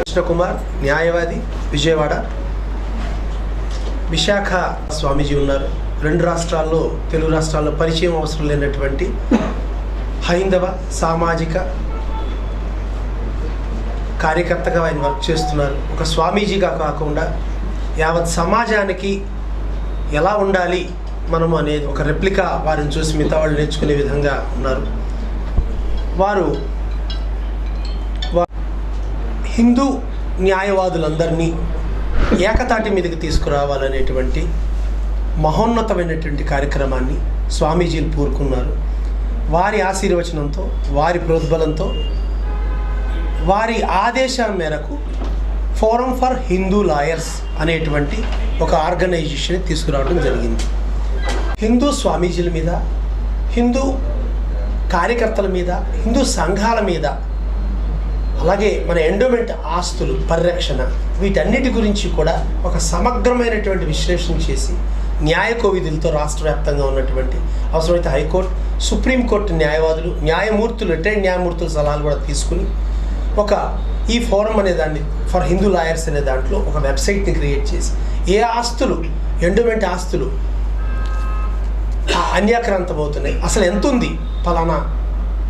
కృష్ణకుమార్ న్యాయవాది విజయవాడ. విశాఖ స్వామీజీ ఉన్నారు. రెండు రాష్ట్రాల్లో తెలుగు రాష్ట్రాల్లో పరిచయం అవసరం లేనటువంటి హైందవ సామాజిక కార్యకర్తగా ఆయన వర్క్ చేస్తున్నారు. ఒక స్వామీజీగా కాకుండా యావత్ సమాజానికి ఎలా ఉండాలి మనము అనేది ఒక రెప్లికా వారిని చూసి మిగతా వాళ్ళు నేర్చుకునే విధంగా ఉన్నారు. వారు హిందూ న్యాయవాదులందరినీ ఏకతాటి మీదకి తీసుకురావాలనేటువంటి మహోన్నతమైనటువంటి కార్యక్రమాన్ని స్వామీజీలు పూరుకున్నారు. వారి ఆశీర్వచనంతో వారి ప్రోద్బలంతో వారి ఆదేశాల మేరకు ఫోరం ఫర్ హిందూ లాయర్స్ అనేటువంటి ఒక ఆర్గనైజేషన్ తీసుకురావడం జరిగింది. హిందూ స్వామీజీల మీద హిందూ కార్యకర్తల మీద హిందూ సంఘాల మీద అలాగే మన ఎండోమెంట్ ఆస్తులు పరిరక్షణ వీటన్నిటి గురించి కూడా ఒక సమగ్రమైనటువంటి విశ్లేషణ చేసి న్యాయ కోవిధులతో రాష్ట్ర వ్యాప్తంగా ఉన్నటువంటి అవసరమైతే హైకోర్టు సుప్రీంకోర్టు న్యాయవాదులు న్యాయమూర్తులు రిటైర్డ్ న్యాయమూర్తుల సలహాలు కూడా తీసుకుని ఒక ఈ ఫోరం అనే దాన్ని ఫర్ హిందూ లాయర్స్ అనే దాంట్లో ఒక వెబ్సైట్ని క్రియేట్ చేసి ఏ ఆస్తులు ఎండోమెంట్ ఆస్తులు అన్యాక్రాంతం అవుతున్నాయి అసలు ఎంత ఉంది ఫలానా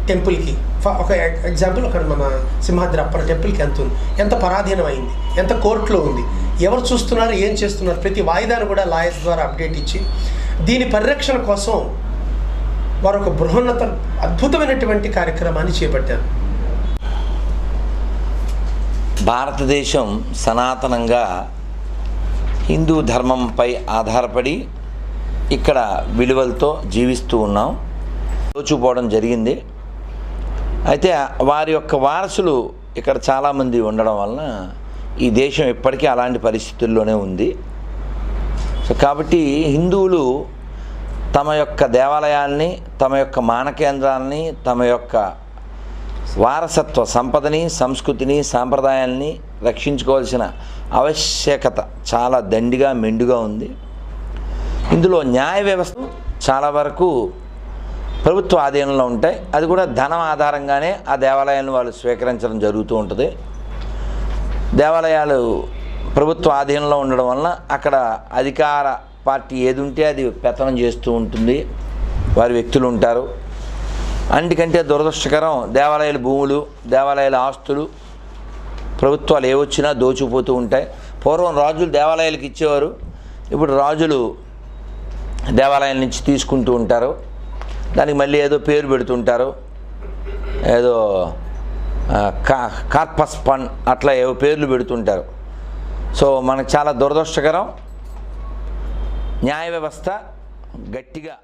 టెంపుల్కి. ఒక ఎగ్- ఎగ్జాంపుల్ అక్కడ మన సింహాద్రి అప్పన టెంపుల్కి ఎంత ఉంది? ఎంత పరాధీనం అయింది ఎంత కోర్టులో ఉంది? ఎవరు చూస్తున్నారు? ఏం చేస్తున్నారు? ప్రతి వాయిదాను కూడా లాయర్స్ ద్వారా అప్డేట్ ఇచ్చి దీని పరిరక్షణ కోసం వారు ఒక బృహన్నత అద్భుతమైనటువంటి కార్యక్రమాన్ని చేపట్టారు. భారతదేశం సనాతనంగా హిందూ ధర్మంపై ఆధారపడి ఇక్కడ విలువలతో జీవిస్తూ ఉన్నాం. తోచుకుపోవడం జరిగింది. అయితే వారి యొక్క వారసులు ఇక్కడ చాలామంది ఉండడం వలన ఈ దేశం ఇప్పటికీ అలాంటి పరిస్థితుల్లోనే ఉంది. సో కాబట్టి హిందువులు తమ యొక్క దేవాలయాల్ని తమ యొక్క మానకేంద్రాలని తమ యొక్క వారసత్వ సంపదని సంస్కృతిని సాంప్రదాయాల్ని రక్షించుకోవాల్సిన ఆవశ్యకత చాలా దండిగా మెండుగా ఉంది. ఇందులో న్యాయ వ్యవస్థ చాలా వరకు ప్రభుత్వ ఆధీనంలో ఉంటాయి. అది కూడా ధనం ఆధారంగానే ఆ దేవాలయాలను వాళ్ళు స్వీకరించడం జరుగుతూ ఉంటుంది. దేవాలయాలు ప్రభుత్వ ఆధీనంలో ఉండడం వలన అక్కడ అధికార పార్టీ ఏది ఉంటే అది పెత్తనం చేస్తూ ఉంటుంది. వారి వ్యక్తులు ఉంటారు. అన్నిటికంటే దురదృష్టకరం దేవాలయాల భూములు దేవాలయాల ఆస్తులు ప్రభుత్వాలు ఏ వచ్చినా దోచుకుపోతూ ఉంటాయి. పూర్వం రాజులు దేవాలయాలకు ఇచ్చేవారు. ఇప్పుడు రాజులు దేవాలయాల నుంచి తీసుకుంటూ ఉంటారు. దానికి మళ్ళీ ఏదో పేరు పెడుతుంటారు. ఏదో కా కార్పస్ ఫండ్ అట్లా ఏవో పేర్లు పెడుతుంటారు. సో మనకు చాలా దురదృష్టకరం. న్యాయ వ్యవస్థ గట్టిగా